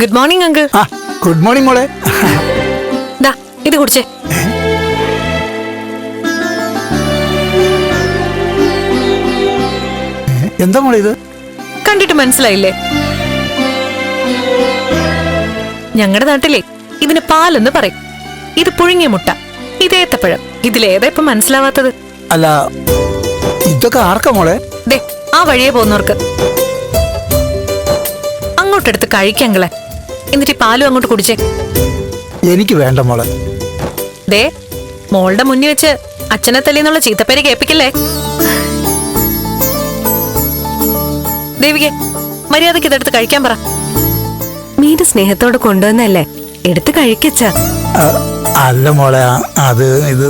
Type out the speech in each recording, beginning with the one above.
Good morning uncle ആ good morning മോളെ. ദാ ഇത് കുടിച്ചേ. എന്താ മോളെ ഇത്? കണ്ടിട്ട് മനസ്സിലായില്ലേ? ഞങ്ങളുടെ നാട്ടിലെ ഇതിന് പാലെന്ന് പറയും. ഇത് പുഴുങ്ങിയ മുട്ട ഇത് ഏത്തപ്പഴം. ഇതിലേതാ ഇപ്പൊ മനസ്സിലാവാത്തത്? അല്ല ഇതൊക്കെ ആർക്ക മോളെ? ദേ ആ വഴിയെ പോകുന്നവർക്ക്. അങ്ങോട്ടെടുത്ത് കഴിക്കങ്ങളെ എന്നിട്ട് പാലും അങ്ങോട്ട് കുടിച്ചേ. എനിക്ക് വേണ്ട മോളെ. ദേ മോളുടെ മുന്നിൽ വെച്ച് അച്ഛനെ തല്ലിന്നുള്ള ചീത്തപ്പേര് കേൾപ്പിക്കല്ലേ? ദേവികെ മര്യാദയ്ക്ക് ഇതെടുത്ത് കഴിക്കാൻ പറ. മീന്റെ സ്നേഹത്തോടെ കൊണ്ടുവന്നല്ലേ എടുത്ത് കഴിക്കച്ച. അല്ല മോളെ അത് ഇത്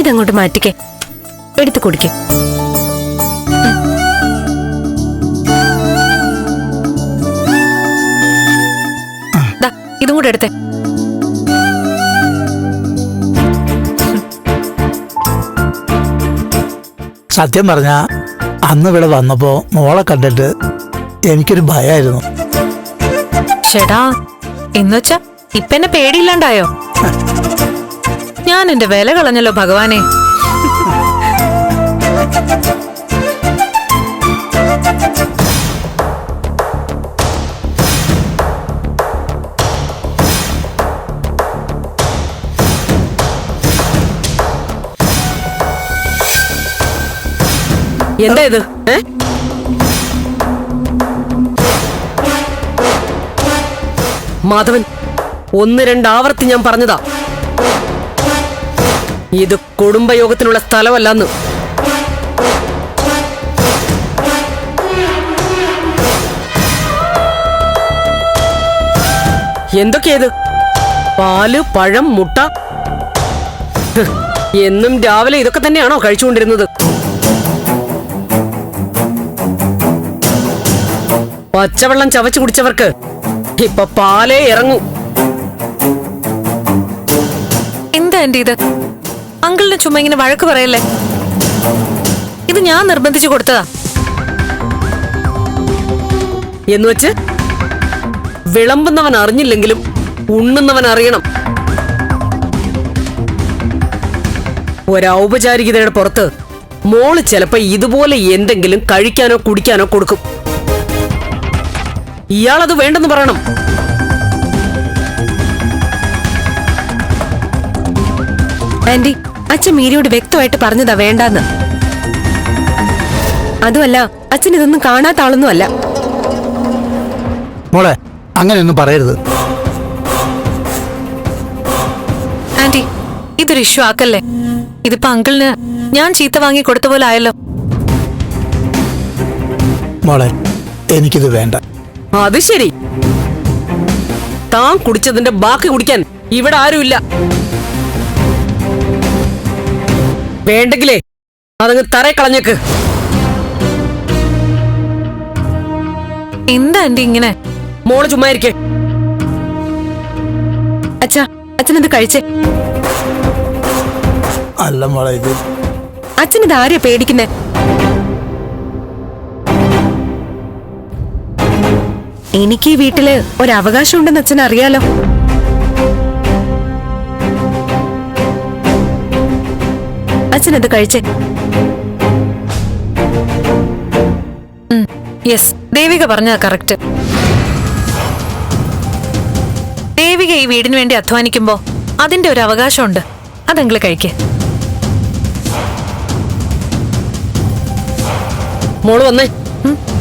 ഇതങ്ങോട്ട് മാറ്റിക്കേ. എടുത്ത് കുടിക്കേ. ഇതും കൂടെ എടുത്തേ. സത്യം പറഞ്ഞ അന്ന് ഇവിടെ വന്നപ്പോ മോളെ കണ്ടിട്ട് എനിക്കൊരു ഭയമായിരുന്നു ചേടാ എന്നുവെച്ചാ ഇപ്പൊ എന്നെ പേടിയില്ലാണ്ടായോ? ഞാൻ എന്റെ വില കളഞ്ഞല്ലോ ഭഗവാനെ. എന്താ ഇത് മാധവൻ ഒന്ന് രണ്ടാവർത്തി ഞാൻ പറഞ്ഞതാ. ഇത് കുടുംബയോഗത്തിനുള്ള സ്ഥലമല്ലെന്ന്. എന്തൊക്കെയത്? പാൽ പഴം മുട്ട? എന്നും രാവിലെ ഇതൊക്കെ തന്നെയാണോ കഴിച്ചുകൊണ്ടിരുന്നത്? പച്ചവെള്ളം ചവച്ചു കുടിച്ചവർക്ക് ഇപ്പൊ പാലേ ഇറങ്ങൂ. എന്താ എന്റെ ഇത്? അങ്കിളിന് ചുമ്മാ ഇങ്ങനെ വഴക്ക് പറയല്ലേ? ഇത് ഞാൻ നിർബന്ധിച്ചു കൊടുത്തതാ. എന്ന് വെച്ച് വിളമ്പുന്നവൻ അറിഞ്ഞില്ലെങ്കിലും ഉണ്ണുന്നവൻ അറിയണം. ഒരൗപചാരികതയുടെ പുറത്ത് മോൾ ചിലപ്പോ ഇതുപോലെ എന്തെങ്കിലും കഴിക്കാനോ കുടിക്കാനോ കൊടുക്കും. ഇയാളത് വേണ്ടെന്ന് പറയണം. ആന്റി അച്ഛൻ മീരയോട് വ്യക്തമായിട്ട് പറഞ്ഞതാ വേണ്ടാന്ന്. അതുമല്ല അച്ഛൻ ഇതൊന്നും കാണാത്ത ആളൊന്നും അല്ല മോളെ അങ്ങനെയൊന്നും പറയരുത്. ആന്റി ഇതൊരു ഇഷ്യൂ ആക്കല്ലേ? ഇതിപ്പോ അങ്കിളിന് ഞാൻ ചീത്ത വാങ്ങി കൊടുത്ത പോലെ ആയല്ലോ. മോളെ എനിക്കിത് വേണ്ട. അത് ശരി. താൻ കുടിച്ചതിന്റെ ബാക്കി കുടിക്കാൻ ഇവിടെ ആരുമില്ല. വേണ്ടെങ്കിലേ അതങ്ങ് തറേ കളഞ്ഞേക്ക്. എന്താ ആന്റി ഇങ്ങനെ? മോൾ ചുമ്മാ ഇരിക്കേ. അച്ഛാ അച്ഛനത് കഴിച്ചേ? അല്ല മോളെ ഇത് അച്ഛൻ ഇത് ആരെയാ പേടിക്കുന്നേ? എനിക്ക് ഈ വീട്ടിൽ ഒരവകാശം ഉണ്ടെന്ന് അച്ഛൻ അറിയാലോ. അച്ഛൻ അത് കഴിച്ചേ. യെസ് ദേവിക പറഞ്ഞ കറക്റ്റ് ദേവിക ഈ വീടിന് വേണ്ടി അധ്വാനിക്കുമ്പോ അതിന്റെ ഒരു അവകാശമുണ്ട്. അതെങ്കിൽ കഴിക്കേ. മോൾ വന്നേ. ഉം.